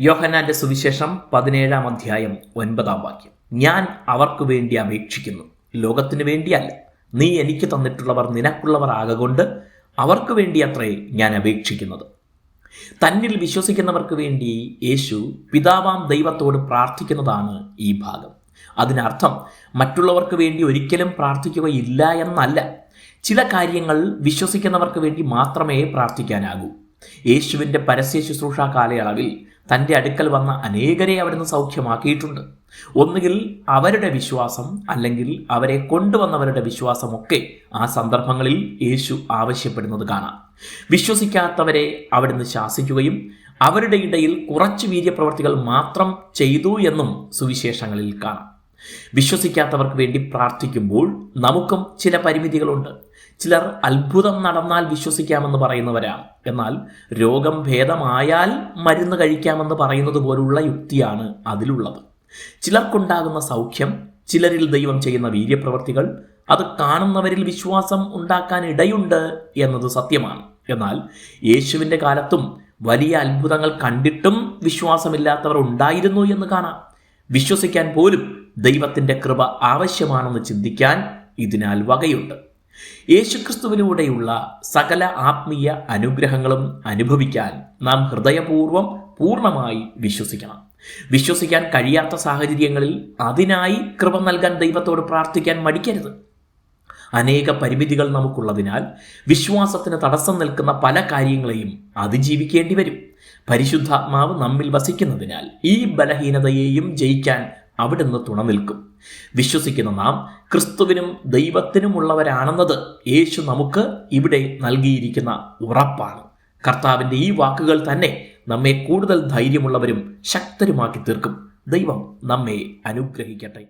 യോഹന്നാന്റെ സുവിശേഷം പതിനേഴാം അധ്യായം ഒൻപതാം വാക്യം. ഞാൻ അവർക്ക് വേണ്ടി അപേക്ഷിക്കുന്നു. ലോകത്തിന് വേണ്ടിയല്ല. നീ എനിക്ക് തന്നിട്ടുള്ളവർ നിനക്കുള്ളവർ ആകൊണ്ട് അവർക്ക് വേണ്ടി അത്രേ ഞാൻ അപേക്ഷിക്കുന്നത്. തന്നിൽ വിശ്വസിക്കുന്നവർക്ക് വേണ്ടി യേശു പിതാവാം ദൈവത്തോട് പ്രാർത്ഥിക്കുന്നതാണ് ഈ ഭാഗം. അതിനർത്ഥം മറ്റുള്ളവർക്ക് വേണ്ടി ഒരിക്കലും പ്രാർത്ഥിക്കുകയില്ല എന്നല്ല. ചില കാര്യങ്ങൾ വിശ്വസിക്കുന്നവർക്ക് വേണ്ടി മാത്രമേ പ്രാർത്ഥിക്കാനാകൂ. യേശുവിന്റെ പരസ്യ ശുശ്രൂഷ കാലയളവിൽ തന്റെ അടുക്കൽ വന്ന അനേകരെ അവിടുന്ന് സൗഖ്യമാക്കിയിട്ടുണ്ട്. ഒന്നുകിൽ അവരുടെ വിശ്വാസം അല്ലെങ്കിൽ അവരെ കൊണ്ടുവന്നവരുടെ വിശ്വാസമൊക്കെ ആ സന്ദർഭങ്ങളിൽ യേശു ആവശ്യപ്പെടുന്നത് കാണാം. വിശ്വസിക്കാത്തവരെ അവിടുന്ന് ശാസിക്കുകയും അവരുടെ ഇടയിൽ കുറച്ച് വീര്യപ്രവർത്തികൾ മാത്രം ചെയ്തു എന്നും സുവിശേഷങ്ങളിൽ കാണാം. വിശ്വസിക്കാത്തവർക്ക് വേണ്ടി പ്രാർത്ഥിക്കുമ്പോൾ നമുക്കും ചില പരിമിതികളുണ്ട്. ചിലർ അത്ഭുതം നടന്നാൽ വിശ്വസിക്കാമെന്ന് പറയുന്നവരാണ് എന്നാൽ രോഗം ഭേദമായാൽ മരുന്ന് കഴിക്കാമെന്ന് പറയുന്നത് പോലുള്ള യുക്തിയാണ് അതിലുള്ളത്. ചിലർക്കുണ്ടാകുന്ന സൗഖ്യം ചിലരിൽ ദൈവം ചെയ്യുന്ന വീര്യപ്രവർത്തികൾ അത് കാണുന്നവരിൽ വിശ്വാസം ഉണ്ടാക്കാൻ ഇടയുണ്ട് എന്നത് സത്യമാണ്. എന്നാൽ യേശുവിന്റെ കാലത്തും വലിയ അത്ഭുതങ്ങൾ കണ്ടിട്ടും വിശ്വാസമില്ലാത്തവർ ഉണ്ടായിരുന്നു എന്ന് കാണാം. വിശ്വസിക്കാൻ പോലും ദൈവത്തിന്റെ കൃപ ആവശ്യമാണെന്ന് ചിന്തിക്കാൻ ഇതിനാൽ വകയുണ്ട്. യേശുക്രിസ്തുവിലൂടെയുള്ള സകല ആത്മീയ അനുഗ്രഹങ്ങളും അനുഭവിക്കാൻ നാം ഹൃദയപൂർവം പൂർണമായി വിശ്വസിക്കണം. വിശ്വസിക്കാൻ കഴിയാത്ത സാഹചര്യങ്ങളിൽ അതിനായി കൃപ നൽകാൻ ദൈവത്തോട് പ്രാർത്ഥിക്കാൻ മടിക്കരുത്. അനേക പരിമിതികൾ നമുക്കുള്ളതിനാൽ വിശ്വാസത്തിന് തടസ്സം നിൽക്കുന്ന പല കാര്യങ്ങളെയും അതിജീവിക്കേണ്ടി വരും. പരിശുദ്ധാത്മാവ് നമ്മിൽ വസിക്കുന്നതിനാൽ ഈ ബലഹീനതയെയും ജയിക്കാൻ അവിടുന്ന് തുണ നിൽക്കും. വിശ്വസിക്കുന്ന നാം ക്രിസ്തുവിനും ദൈവത്തിനുമുള്ളവരാണെന്നത് യേശു നമുക്ക് ഇവിടെ നൽകിയിരിക്കുന്ന ഉറപ്പാണ്. കർത്താവിന്റെ ഈ വാക്കുകൾ തന്നെ നമ്മെ കൂടുതൽ ധൈര്യമുള്ളവരും ശക്തരുമാക്കി തീർക്കും ദൈവം നമ്മെ അനുഗ്രഹിക്കട്ടെ.